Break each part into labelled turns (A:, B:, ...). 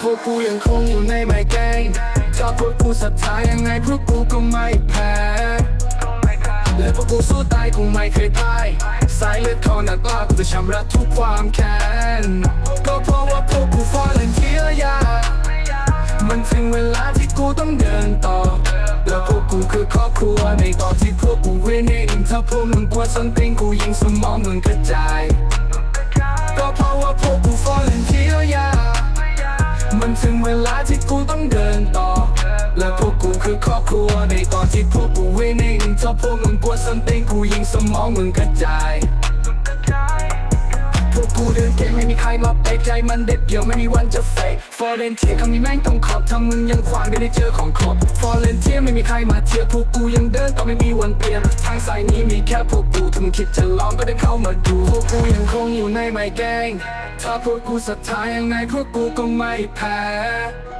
A: พวกกูยังคงอยู่ในไมแกงถ้าพวกกูศรัทธายังไงพวกกูก็ไม่แพ้
B: ก็ไม่แพ้
A: และพวกกูสู้ตายคงไม่เคยพ่าย สายเลือดของนักล่ากูจะชำระทุกความแค้น ก็เพราะว่าพวกกูฟอลเลนเทีย คือครอบครัวในตอนที่พวกกูเวนิ่งถ้าพวกมึงกลัวสันติงกูยิงสมองมึงกระจาย ก็เพราะว่าพวกกูฟอลเลนเทียยามันถึงเวลาที่กูต้องเดินต่อ และพวกกูคือครอบครัวในตอนที่พวกกูเวนิ่งถ้าพวกมึงกลัวสันติงกูยิงสมองมึงกระจายพวกกูเดินเกมไม่มีใครมาเปใจมันเด็ดเดียวไม่มีวันจะเฟกฟอร์เรนเทียคำนี้แม่งต้องขอบถ้ามึงยังขวางไม่ได้เจอของครบฟอร์เร ม่มีใครมาเทียบพวกกูยังเดินต่อไม่มีวันเปลี่ยน ทางสายนี้มีแค่พวกกูถึงคิดจะลองก็เดินเข้ามาดูพวกกูยังคงอยู่ในไมแกง ถ้าพวกกูศรัทธายังไงพวกกูก็ไม่แพ้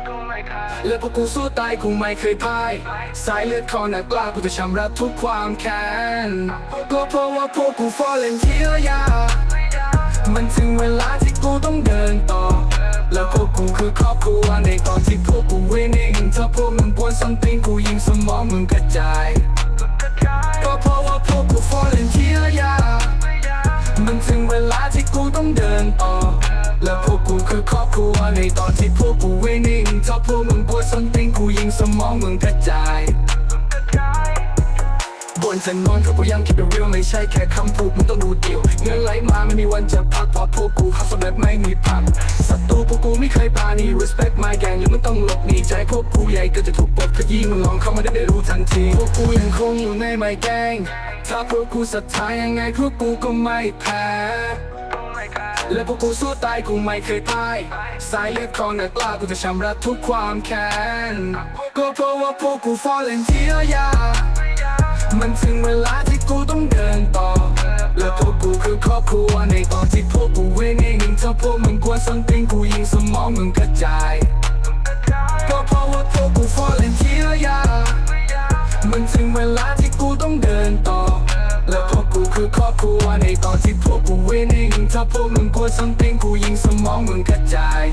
B: ก็ไม่แพ้
A: และพวกกูสู้ตายกูไม่เคยพ่าย สายเลือดของนักกล้ากูจะชำระทุกความแค้นก็เพราะว่าพวกกูฟอลเลนเทียยามันถึงเวลาที่กูต้องเดินต่อ แล้วพวกกูคือครอบครัวในตอนที่ ครอบครัวในตอนที่พวกกูเวนิ่งถ้าพวกมึงปวดสันติงกูยิงสมองมึงกระจายบนถนนเขาก็ยังคิดเป็นเรื่องไม่ใช่แค่คำพูดมึงต้องดูเดี่ยว เงินไหลมาไม่มีวันจะพักเพราะพวกกูขับสำเร็จไม่มีพังศัตรูพวกกูไม่เคยปราณี respect my gang หรือมึงต้องหลบหนีใจพวกกูใหญ่ก็จะถูกปลดขยี้มึงลองเข้ามาได้ได้รู้ทันทีพวกกูยังคงอยู่ในไมแกงถ้าพวกกูศรัทธายังไงพวกกูก็ไม่แพ้
B: แพ้
A: และพวกกูสู้ตายกูไม่เคยพ่าย สายเลือดของนักล้ากูจะชำระทุกความแค้น ก็เพราะว่าพวกกูฟอลเลนเทียยามันถึงเวลาที่กูต้องเดินต่อ และพวกกูคือครอบครัวในตอนที่พวกกูเวนิ่งถ้าพวกมึงกวนสันติงกูยิงสมองมึงกระจาย ก็เพราะว่าพวกกูฟอลเลนที ในตอนที่พวกกูเวนิ่งถ้าพวกมึงกลัวสัมติงกูยิงสมองมึงกระจาย